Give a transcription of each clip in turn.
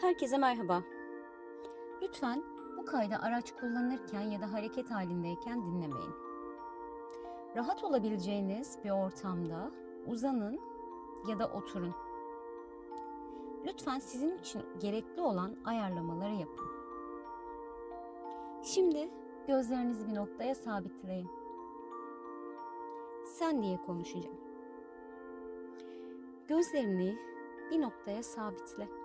Herkese merhaba. Lütfen bu kaydı araç kullanırken ya da hareket halindeyken dinlemeyin. Rahat olabileceğiniz bir ortamda uzanın ya da oturun. Lütfen sizin için gerekli olan ayarlamaları yapın. Şimdi gözlerinizi bir noktaya sabitleyin. Sen diye konuşacağım. Gözlerini bir noktaya sabitle.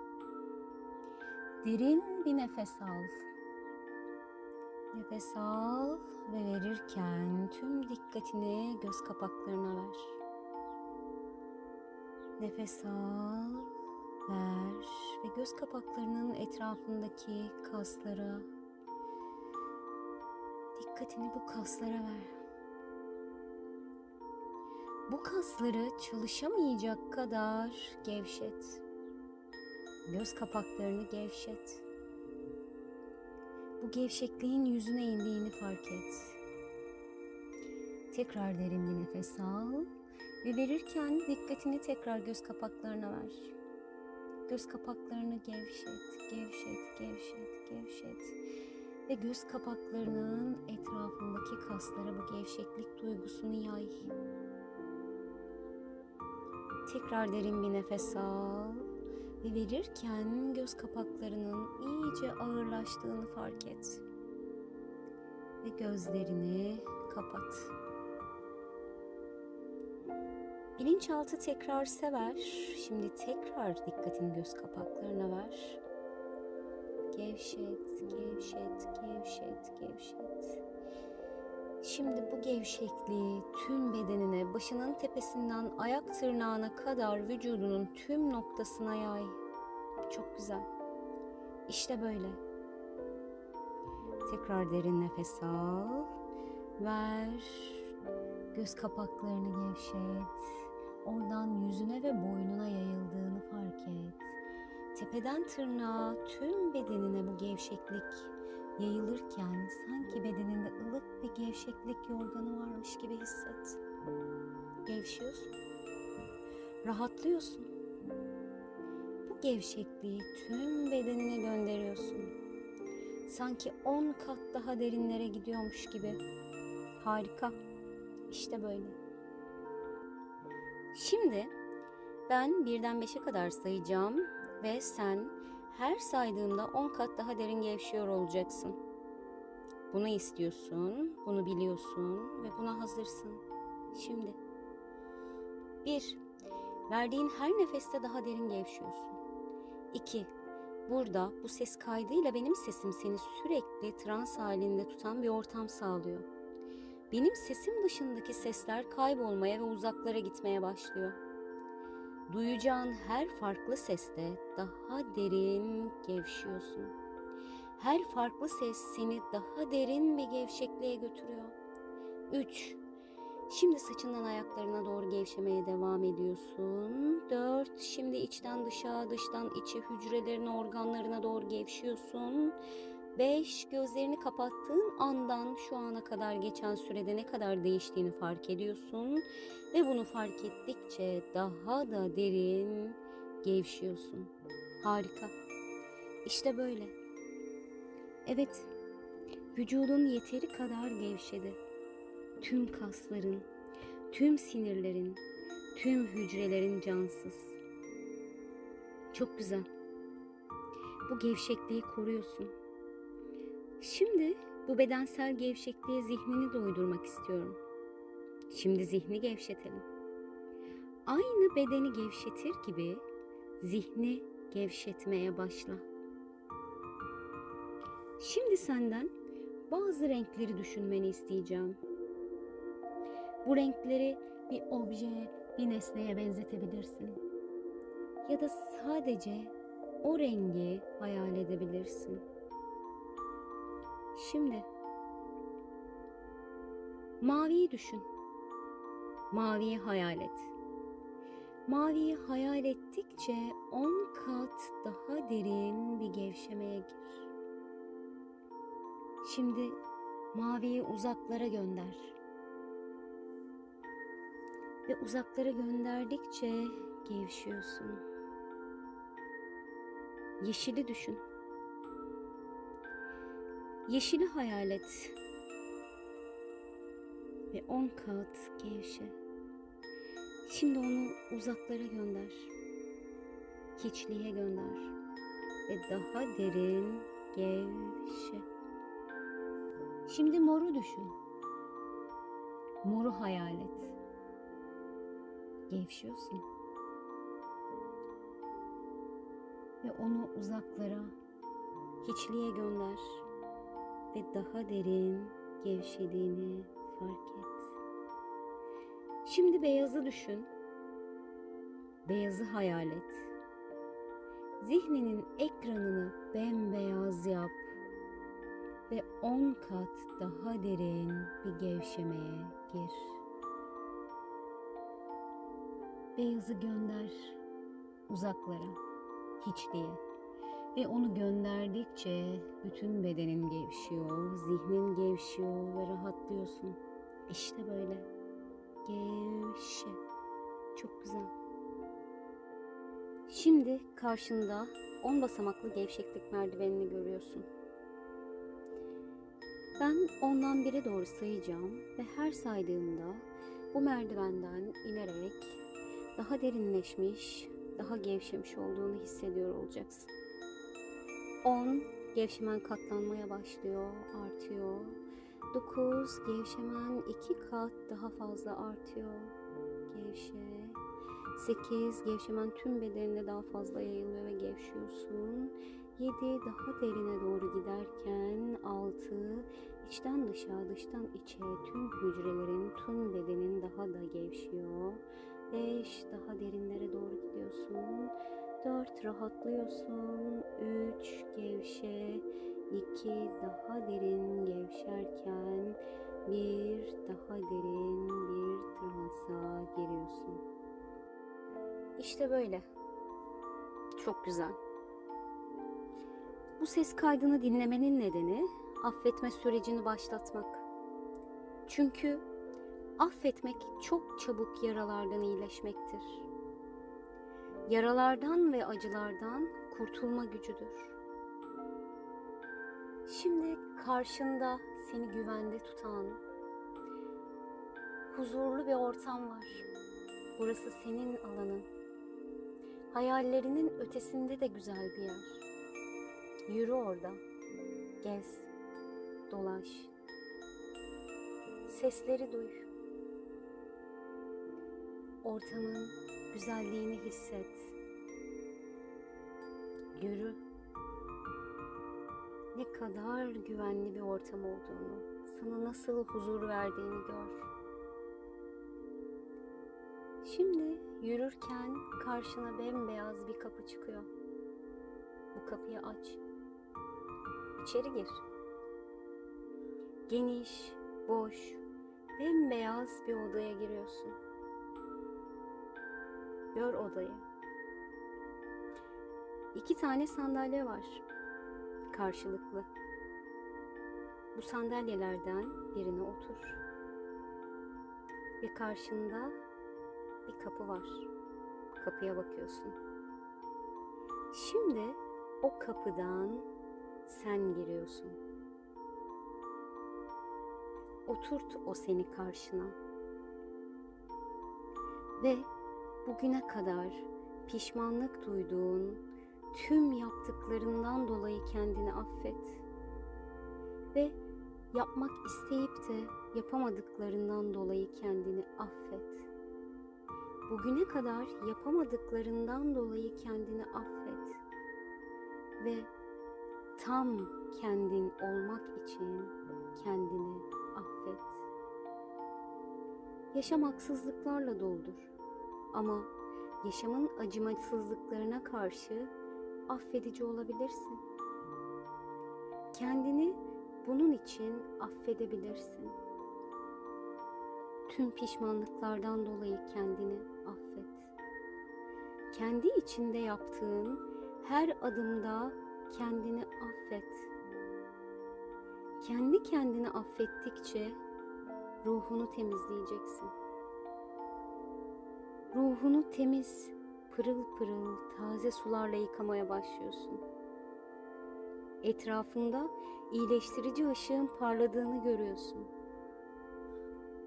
Derin bir nefes al. Nefes al ve verirken tüm dikkatini göz kapaklarına ver. Nefes al, ver ve göz kapaklarının etrafındaki kaslara dikkatini bu kaslara ver. Bu kasları çalışamayacak kadar gevşet. Göz kapaklarını gevşet. Bu gevşekliğin yüzüne indiğini fark et. Tekrar derin bir nefes al ve verirken dikkatini tekrar göz kapaklarına ver. Göz kapaklarını gevşet, gevşet, gevşet, gevşet. Ve göz kapaklarının etrafındaki kaslara bu gevşeklik duygusunu yay. Tekrar derin bir nefes al ve verirken göz kapaklarının iyice ağırlaştığını fark et. Ve gözlerini kapat. Bilinçaltı tekrar sever. Şimdi tekrar dikkatini göz kapaklarına ver. Gevşet, gevşet, gevşet, gevşet. Şimdi bu gevşekliği tüm bedenine, başının tepesinden ayak tırnağına kadar vücudunun tüm noktasına yay. Çok güzel. İşte böyle. Tekrar derin nefes al. Ver. Göz kapaklarını gevşet. Oradan yüzüne ve boynuna yayıldığını fark et. Tepeden tırnağa tüm bedenine bu gevşeklik yayılırken sanki bedeninde ılık bir gevşeklik yorganı varmış gibi hisset. Gevşiyorsun. Rahatlıyorsun. Bu gevşekliği tüm bedenine gönderiyorsun. Sanki 10 kat daha derinlere gidiyormuş gibi. Harika. İşte böyle. Şimdi ben birden beşe kadar sayacağım ve sen her saydığımda 10 kat daha derin gevşiyor olacaksın. Bunu istiyorsun, bunu biliyorsun ve buna hazırsın. Şimdi. 1. Verdiğin her nefeste daha derin gevşiyorsun. 2. Burada bu ses kaydıyla benim sesim seni sürekli trans halinde tutan bir ortam sağlıyor. Benim sesim dışındaki sesler kaybolmaya ve uzaklara gitmeye başlıyor. Duyacağın her farklı seste daha derin gevşiyorsun. Her farklı ses seni daha derin bir gevşekliğe götürüyor. 3. Şimdi saçından ayaklarına doğru gevşemeye devam ediyorsun. 4. Şimdi içten dışa, dıştan içe hücrelerin organlarına doğru gevşiyorsun. 5. Gözlerini kapattığın andan şu ana kadar geçen sürede ne kadar değiştiğini fark ediyorsun ve bunu fark ettikçe daha da derin gevşiyorsun. Harika. İşte böyle. Evet. Vücudun yeteri kadar gevşedi. Tüm kasların, tüm sinirlerin, tüm hücrelerin cansız. Çok güzel. Bu gevşekliği koruyorsun. Şimdi bu bedensel gevşekliğe zihnini doydurmak istiyorum. Şimdi zihni gevşetelim. Aynı bedeni gevşetir gibi zihni gevşetmeye başla. Şimdi senden bazı renkleri düşünmeni isteyeceğim. Bu renkleri bir objeye, bir nesneye benzetebilirsin. Ya da sadece o rengi hayal edebilirsin. Şimdi maviyi düşün. Maviyi hayal et. Maviyi hayal ettikçe on kat daha derin bir gevşemeye gir. Şimdi maviyi uzaklara gönder. Ve uzaklara gönderdikçe gevşiyorsun. Yeşili düşün. Yeşili hayal et. Ve on kat gevşe. Şimdi onu uzaklara gönder. Hiçliğe gönder. Ve daha derin gevşe. Şimdi moru düşün. Moru hayal et. Gevşiyorsun. Ve onu uzaklara, hiçliğe gönder. Ve daha derin gevşediğini fark et. Şimdi beyazı düşün. Beyazı hayal et. Zihninin ekranını bembeyaz yap ve on kat daha derin bir gevşemeye gir. Beyazı gönder uzaklara, hiçliğe ve onu gönderdikçe bütün bedenin gevşiyor, zihnin gevşiyor ve rahatlıyorsun. İşte böyle. Gevşe. Çok güzel. Şimdi karşında 10 basamaklı gevşeklik merdivenini görüyorsun. Ben ondan bire doğru sayacağım ve her saydığımda bu merdivenden inerek daha derinleşmiş, daha gevşemiş olduğunu hissediyor olacaksın. 10 gevşemen katlanmaya başlıyor, artıyor. 9 gevşemen iki kat daha fazla artıyor. Gevşe. 8 gevşemen tüm bedenine daha fazla yayılıyor ve gevşiyorsun. 7 daha derine doğru giderken 6 içten dışa dıştan içe tüm hücrelerin tüm bedenin daha da gevşiyor. 5 daha derinlere doğru gidiyorsun. 4 rahatlıyorsun. 3 gevşe. 2 daha derin gevşerken 1 daha derin bir transa giriyorsun. İşte böyle. Çok güzel. Bu ses kaydını dinlemenin nedeni affetme sürecini başlatmak. Çünkü affetmek çok çabuk yaralardan iyileşmektir. Yaralardan ve acılardan kurtulma gücüdür. Şimdi karşında seni güvende tutan huzurlu bir ortam var. Burası senin alanın. Hayallerinin ötesinde de güzel bir yer. Yürü orada. Gez. Dolaş. Sesleri duy. Ortamın güzelliğini hisset. Yürü. Ne kadar güvenli bir ortam olduğunu, sana nasıl huzur verdiğini gör. Şimdi yürürken karşına bembeyaz bir kapı çıkıyor. Bu kapıyı aç. İçeri gir. Geniş, boş, bembeyaz bir odaya giriyorsun. Gör odayı. İki tane sandalye var. Karşılıklı. Bu sandalyelerden birine otur. Ve karşında bir kapı var. Kapıya bakıyorsun. Şimdi o kapıdan sen giriyorsun. Oturt o seni karşına. Ve bugüne kadar pişmanlık duyduğun tüm yaptıklarından dolayı kendini affet. Ve yapmak isteyip de yapamadıklarından dolayı kendini affet. Bugüne kadar yapamadıklarından dolayı kendini affet. Ve tam kendin olmak için kendini affet. Yaşam haksızlıklarla doldur. Ama yaşamın acımasızlıklarına karşı affedici olabilirsin. Kendini bunun için affedebilirsin. Tüm pişmanlıklardan dolayı kendini affet. Kendi içinde yaptığın her adımda kendini affet. Kendi kendini affettikçe ruhunu temizleyeceksin. Ruhunu temiz, pırıl pırıl taze sularla yıkamaya başlıyorsun. Etrafında iyileştirici ışığın parladığını görüyorsun.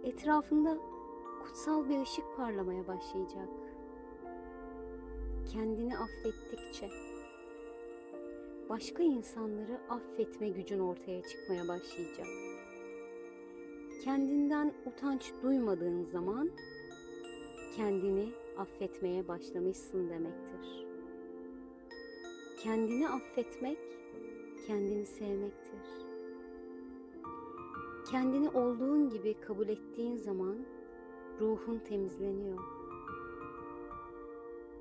Etrafında kutsal bir ışık parlamaya başlayacak. Kendini affettikçe başka insanları affetme gücün ortaya çıkmaya başlayacak. Kendinden utanç duymadığın zaman kendini affetmeye başlamışsın demektir. Kendini affetmek kendini sevmektir. Kendini olduğun gibi kabul ettiğin zaman ruhun temizleniyor.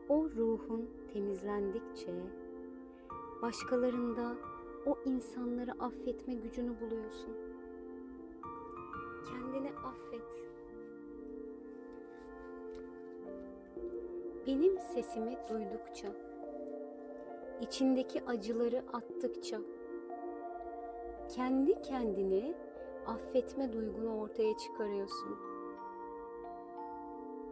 O ruhun temizlendikçe başkalarında o insanları affetme gücünü buluyorsun. Kendini affet. Benim sesimi duydukça, içindeki acıları attıkça, kendi kendini affetme duygunu ortaya çıkarıyorsun.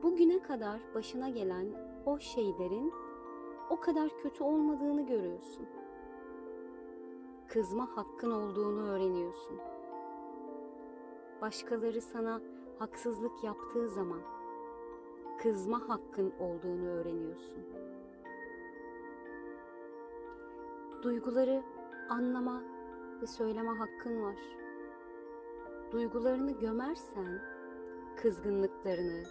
Bugüne kadar başına gelen o şeylerin o kadar kötü olmadığını görüyorsun. Kızma hakkın olduğunu öğreniyorsun. Başkaları sana haksızlık yaptığı zaman kızma hakkın olduğunu öğreniyorsun. Duyguları anlama ve söyleme hakkın var. Duygularını gömersen kızgınlıklarını,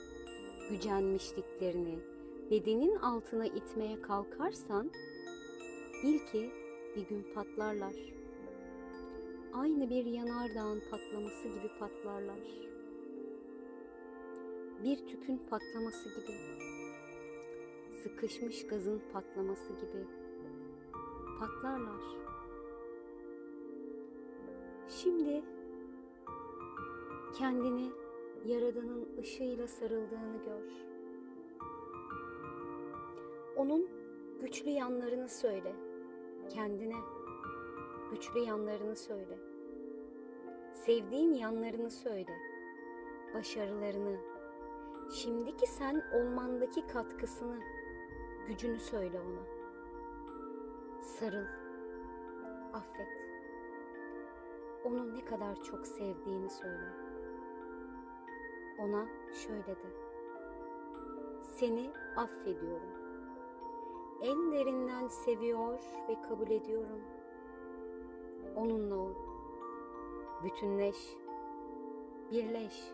gücenmişliklerini bedenin altına itmeye kalkarsan bil ki bir gün patlarlar. Aynı bir yanardağın patlaması gibi patlarlar. Bir tüpün patlaması gibi. Sıkışmış gazın patlaması gibi patlarlar. Şimdi kendini Yaradan'ın ışığıyla sarıldığını gör. Onun güçlü yanlarını söyle. Kendine güçlü yanlarını söyle. Sevdiğin yanlarını söyle. Başarılarını, şimdiki sen olmandaki katkısını, gücünü söyle ona. Sarıl. Affet. Onu ne kadar çok sevdiğini söyle. Ona şöyle de. Seni affediyorum. En derinden seviyor ve kabul ediyorum. Onunla ol. Bütünleş. Birleş.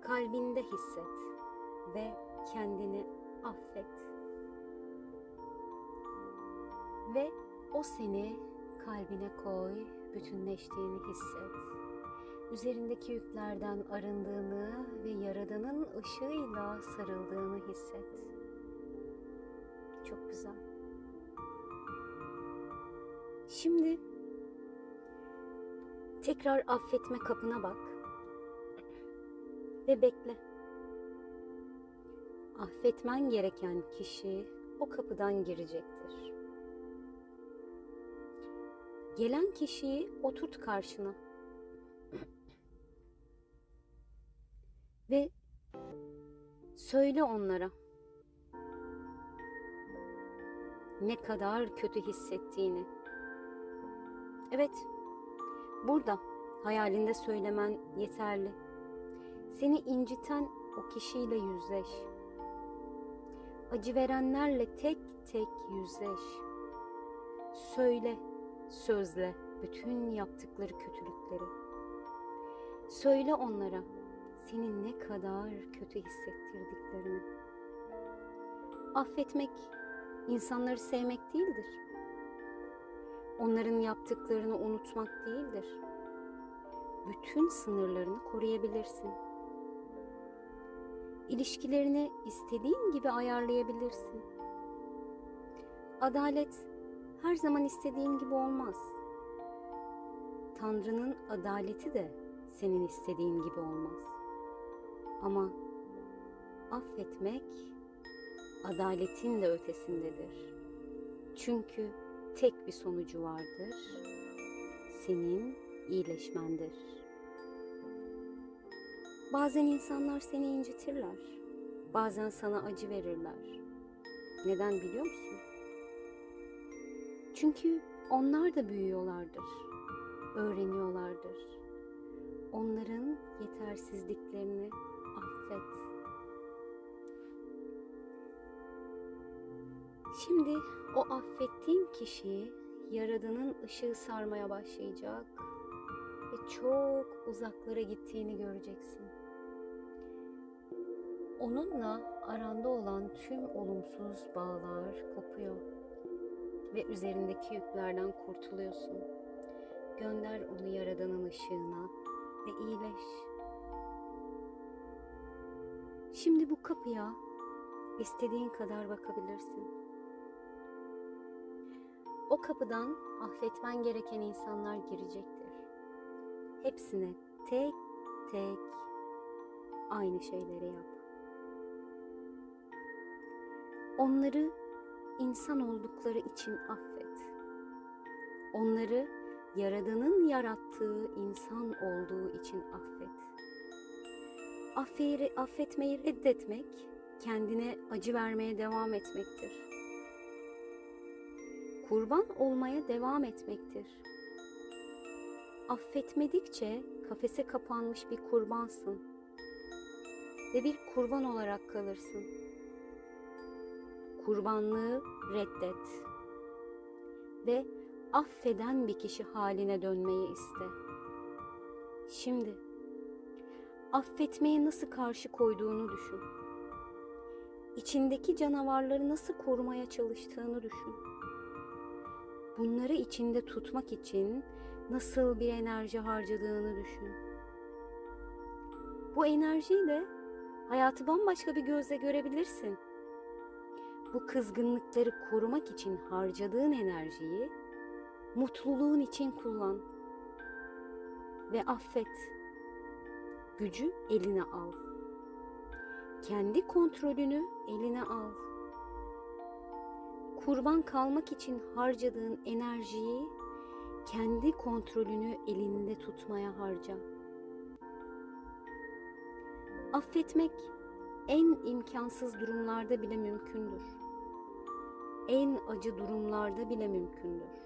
Kalbinde hisset ve kendini affet. Ve o seni kalbine koy, bütünleştiğini hisset. Üzerindeki yüklerden arındığını ve Yaradan'ın ışığıyla sarıldığını hisset. Çok güzel. Şimdi tekrar affetme kapına bak ve bekle. Affetmen gereken kişi o kapıdan girecektir. Gelen kişiyi oturt karşına. Ve söyle onlara ne kadar kötü hissettiğini. Evet, burada hayalinde söylemen yeterli. Seni inciten o kişiyle yüzleş. Acı verenlerle tek tek yüzleş. Söyle sözle bütün yaptıkları kötülükleri. Söyle onlara seni ne kadar kötü hissettirdiklerini. Affetmek insanları sevmek değildir. Onların yaptıklarını unutmak değildir. Bütün sınırlarını koruyabilirsin. İlişkilerini istediğin gibi ayarlayabilirsin. Adalet her zaman istediğin gibi olmaz. Tanrı'nın adaleti de senin istediğin gibi olmaz. Ama affetmek adaletin de ötesindedir. Çünkü tek bir sonucu vardır. Senin iyileşmendir. Bazen insanlar seni incitirler. Bazen sana acı verirler. Neden biliyor musun? Çünkü onlar da büyüyorlardır, öğreniyorlardır. Onların yetersizliklerini affet. Şimdi o affettiğin kişiyi Yaradan'ın ışığı sarmaya başlayacak ve çok uzaklara gittiğini göreceksin. Onunla aranda olan tüm olumsuz bağlar kopuyor ve üzerindeki yüklerden kurtuluyorsun. Gönder onu Yaradan'ın ışığına ve iyileş. Şimdi bu kapıya istediğin kadar bakabilirsin. O kapıdan affetmen gereken insanlar girecektir. Hepsine tek tek aynı şeyleri yap. Onları insan oldukları için affet. Onları Yaradan'ın yarattığı insan olduğu için affet. Affeyi, affetmeyi reddetmek, kendine acı vermeye devam etmektir. Kurban olmaya devam etmektir. Affetmedikçe kafese kapanmış bir kurbansın ve bir kurban olarak kalırsın. Kurbanlığı reddet ve affeden bir kişi haline dönmeyi iste. Şimdi affetmeye nasıl karşı koyduğunu düşün. İçindeki canavarları nasıl korumaya çalıştığını düşün. Bunları içinde tutmak için nasıl bir enerji harcadığını düşün. Bu enerjiyle hayatı bambaşka bir gözle görebilirsin. Bu kızgınlıkları korumak için harcadığın enerjiyi mutluluğun için kullan ve affet. Gücü eline al. Kendi kontrolünü eline al. Kurban kalmak için harcadığın enerjiyi kendi kontrolünü elinde tutmaya harca. Affetmek en imkansız durumlarda bile mümkündür. En acı durumlarda bile mümkündür.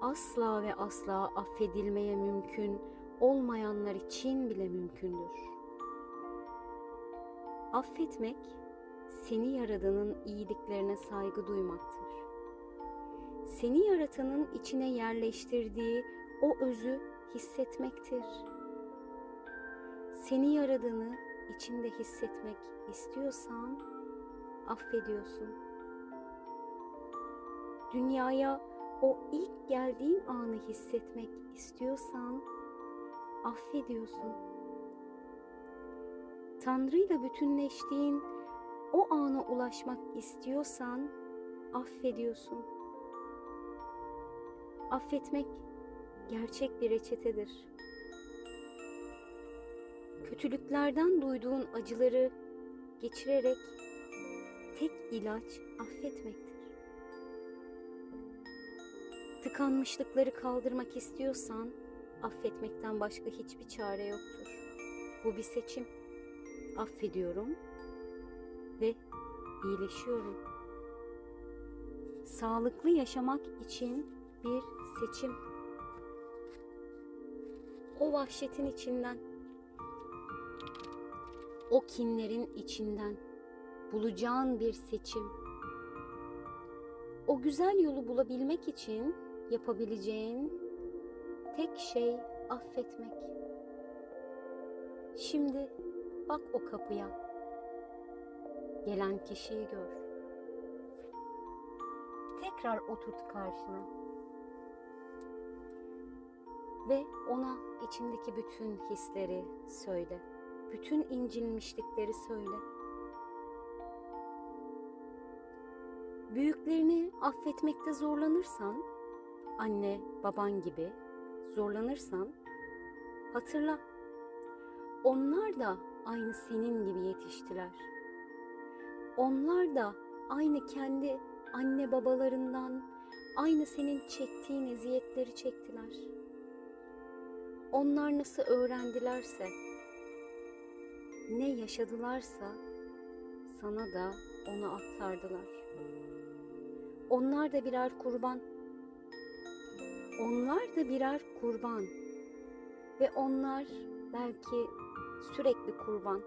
Asla ve asla affedilmeye mümkün olmayanlar için bile mümkündür. Affetmek seni yaradanın iyiliklerine saygı duymaktır. Seni yaratanın içine yerleştirdiği o özü hissetmektir. Seni yaradığını içinde hissetmek istiyorsan affediyorsun. Dünyaya o ilk geldiğin anı hissetmek istiyorsan affediyorsun. Tanrı ile bütünleştiğin o ana ulaşmak istiyorsan affediyorsun. Affetmek gerçek bir reçetedir. Kötülüklerden duyduğun acıları geçirerek tek ilaç affetmektir. Tıkanmışlıkları kaldırmak istiyorsan affetmekten başka hiçbir çare yoktur. Bu bir seçim. Affediyorum ve iyileşiyorum. Sağlıklı yaşamak için bir seçim. O vahşetin içinden, o kinlerin içinden bulacağın bir seçim. O güzel yolu bulabilmek için yapabileceğin tek şey affetmek. Şimdi bak o kapıya. Gelen kişiyi gör. Tekrar oturt karşına. Ve ona içindeki bütün hisleri söyle. Bütün incinmişlikleri söyle. Büyüklerini affetmekte zorlanırsan, anne, baban gibi zorlanırsan hatırla. Onlar da aynı senin gibi yetiştiler. Onlar da aynı kendi anne babalarından aynı senin çektiğin eziyetleri çektiler. Onlar nasıl öğrendilerse, ne yaşadılarsa sana da ona aktardılar. Onlar da birer kurban. Onlar da birer kurban. Ve onlar belki sürekli kurban.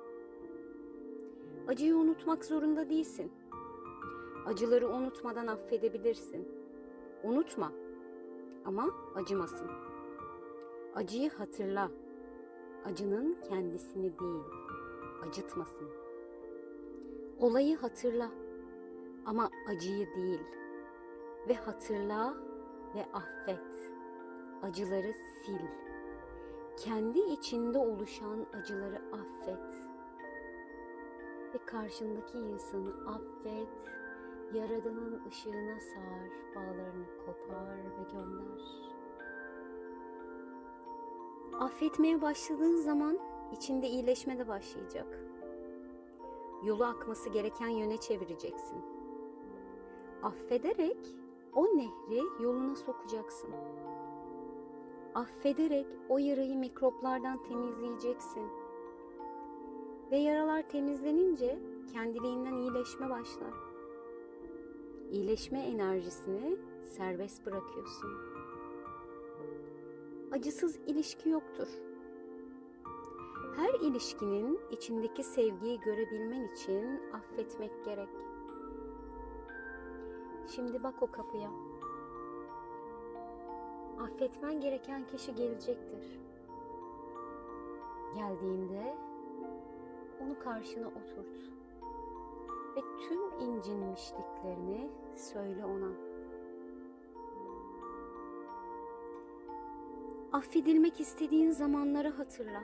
Acıyı unutmak zorunda değilsin. Acıları unutmadan affedebilirsin. Unutma ama acımasın. Acıyı hatırla. Acının kendisini değil, acıtmasın. Olayı hatırla ama acıyı değil. Ve hatırla ve affet. Acıları sil. Kendi içinde oluşan acıları affet. Ve karşındaki insanı affet. Yaradanın ışığına sar, bağlarını kopar ve gönder. Affetmeye başladığın zaman içinde iyileşme de başlayacak. Yolu akması gereken yöne çevireceksin. Affederek o nehri yoluna sokacaksın. Affederek o yarayı mikroplardan temizleyeceksin. Ve yaralar temizlenince kendiliğinden iyileşme başlar. İyileşme enerjisini serbest bırakıyorsun. Acısız ilişki yoktur. Her ilişkinin içindeki sevgiyi görebilmen için affetmek gerek. Şimdi bak o kapıya. Affetmen gereken kişi gelecektir. Geldiğinde onu karşına oturt ve tüm incinmişliklerini söyle ona. Affedilmek istediğin zamanları hatırla.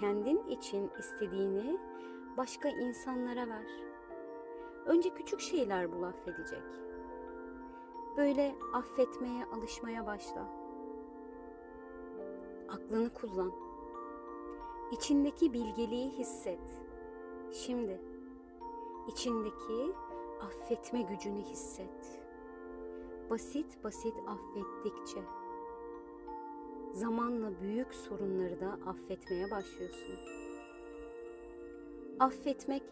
Kendin için istediğini başka insanlara ver. Önce küçük şeyler bul affedecek. Böyle affetmeye alışmaya başla. Aklını kullan. İçindeki bilgeliği hisset. Şimdi içindeki affetme gücünü hisset. Basit basit affettikçe zamanla büyük sorunları da affetmeye başlıyorsun. Affetmek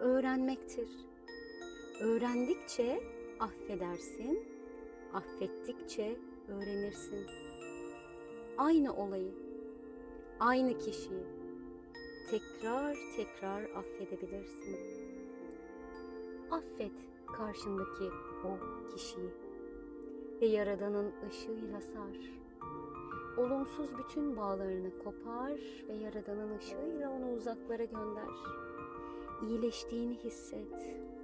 öğrenmektir. Öğrendikçe affedersin, affettikçe öğrenirsin. Aynı olayı, aynı kişiyi tekrar tekrar affedebilirsin. Affet karşındaki o kişiyi ve Yaradan'ın ışığıyla sar. Olumsuz bütün bağlarını kopar ve Yaradan'ın ışığıyla onu uzaklara gönder. İyileştiğini hisset.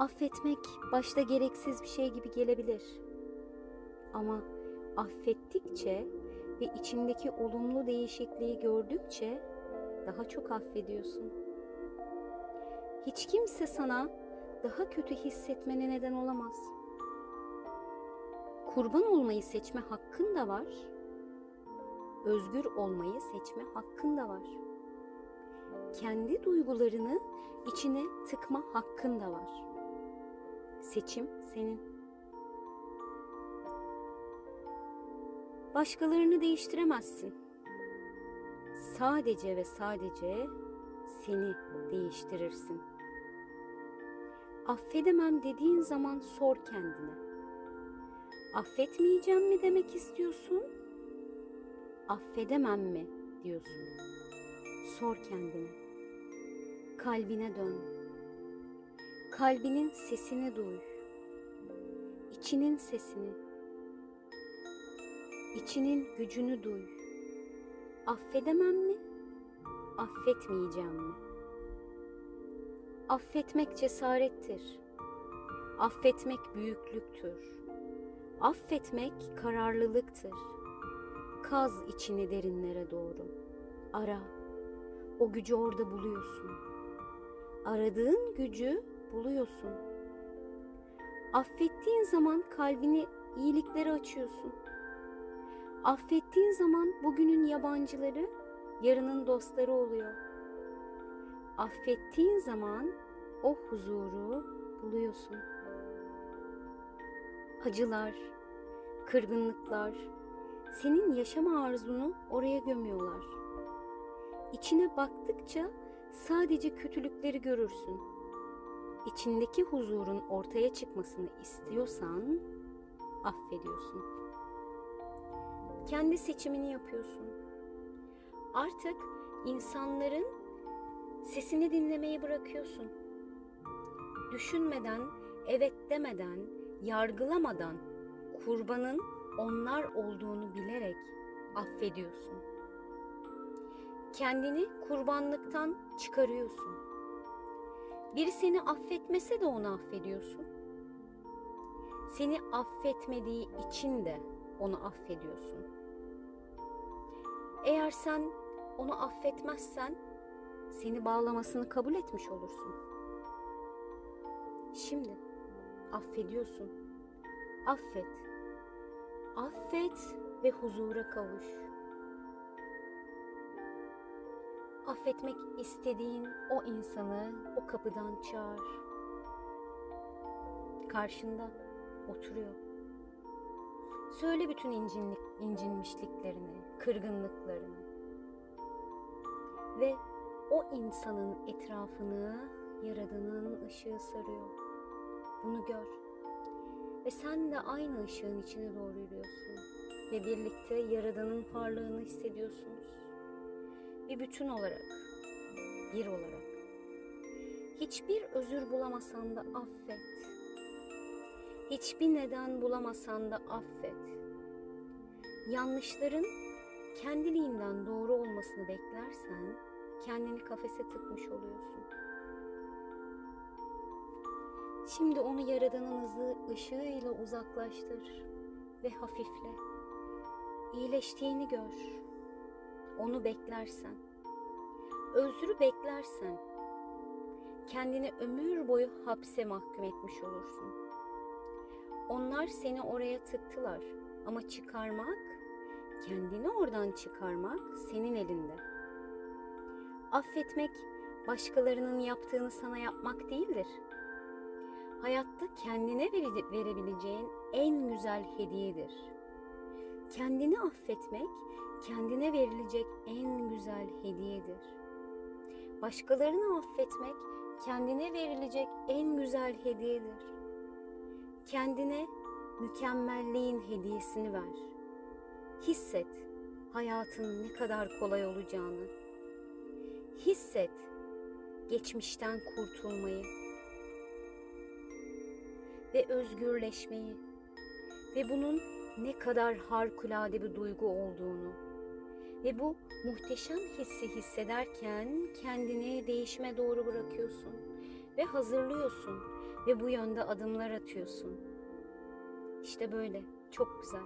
Affetmek başta gereksiz bir şey gibi gelebilir. Ama affettikçe ve içindeki olumlu değişikliği gördükçe daha çok affediyorsun. Hiç kimse sana daha kötü hissetmene neden olamaz. Kurban olmayı seçme hakkın da var. Özgür olmayı seçme hakkın da var. Kendi duygularını içine tıkma hakkın da var. Seçim senin. Başkalarını değiştiremezsin. Sadece ve sadece seni değiştirirsin. Affedemem dediğin zaman sor kendine. Affetmeyeceğim mi demek istiyorsun? Affedemem mi diyorsun? Sor kendine. Kalbine dön. Kalbinin sesini duy. İçinin sesini. İçinin gücünü duy. Affedemem mi? Affetmeyeceğim mi? Affetmek cesarettir. Affetmek büyüklüktür. Affetmek kararlılıktır. Kaz içini derinlere doğru. Ara. O gücü orada buluyorsun. Aradığın gücü buluyorsun. Affettiğin zaman kalbini iyiliklere açıyorsun. Affettiğin zaman bugünün yabancıları yarının dostları oluyor. Affettiğin zaman o huzuru buluyorsun. Acılar, kırgınlıklar senin yaşama arzunu oraya gömüyorlar. İçine baktıkça sadece kötülükleri görürsün. İçindeki huzurun ortaya çıkmasını istiyorsan affediyorsun. Kendi seçimini yapıyorsun. Artık insanların sesini dinlemeyi bırakıyorsun. Düşünmeden, evet demeden, yargılamadan kurbanın onlar olduğunu bilerek affediyorsun. Kendini kurbanlıktan çıkarıyorsun. Biri seni affetmese de onu affediyorsun. Seni affetmediği için de onu affediyorsun. Eğer sen onu affetmezsen seni bağlamasını kabul etmiş olursun. Şimdi affediyorsun. Affet. Affet ve huzura kavuş. Affetmek istediğin o insanı o kapıdan çağır. Karşında oturuyor. Söyle bütün incinlik, incinmişliklerini, kırgınlıklarını. Ve o insanın etrafını Yaradan'ın ışığı sarıyor. Bunu gör. Ve sen de aynı ışığın içine doğru yürüyorsun. Ve birlikte Yaradan'ın varlığını hissediyorsunuz. Bir bütün olarak, bir olarak. Hiçbir özür bulamasan da affet. Hiçbir neden bulamasan da affet. Yanlışların kendiliğinden doğru olmasını beklersen kendini kafese tıkmış oluyorsun. Şimdi onu yaradanın hızı ışığıyla uzaklaştır ve hafifle. İyileştiğini gör. Onu beklersen, özrü beklersen kendini ömür boyu hapse mahkum etmiş olursun. Onlar seni oraya tıktılar ama çıkarmak, kendini oradan çıkarmak senin elinde. Affetmek başkalarının yaptığını sana yapmak değildir. Hayatta kendine vere- verebileceğin en güzel hediyedir. Kendini affetmek kendine verilecek en güzel hediyedir. Başkalarını affetmek kendine verilecek en güzel hediyedir. Kendine mükemmelliğin hediyesini ver. Hisset hayatın ne kadar kolay olacağını. Hisset geçmişten kurtulmayı ve özgürleşmeyi ve bunun ne kadar harikulade bir duygu olduğunu ve bu muhteşem hissi hissederken kendini değişime doğru bırakıyorsun ve hazırlıyorsun ve bu yönde adımlar atıyorsun. İşte böyle çok güzel.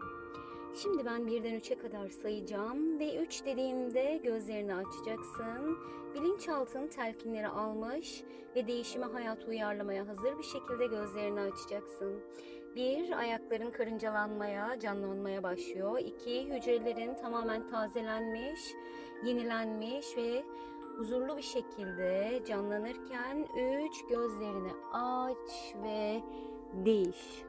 Şimdi ben birden üçe kadar sayacağım ve üç dediğimde gözlerini açacaksın. Bilinçaltın telkinleri almış ve değişime hayat uyarlamaya hazır bir şekilde gözlerini açacaksın. Bir, ayakların karıncalanmaya, canlanmaya başlıyor. İki, hücrelerin tamamen tazelenmiş, yenilenmiş ve huzurlu bir şekilde canlanırken üç, gözlerini aç ve değiş.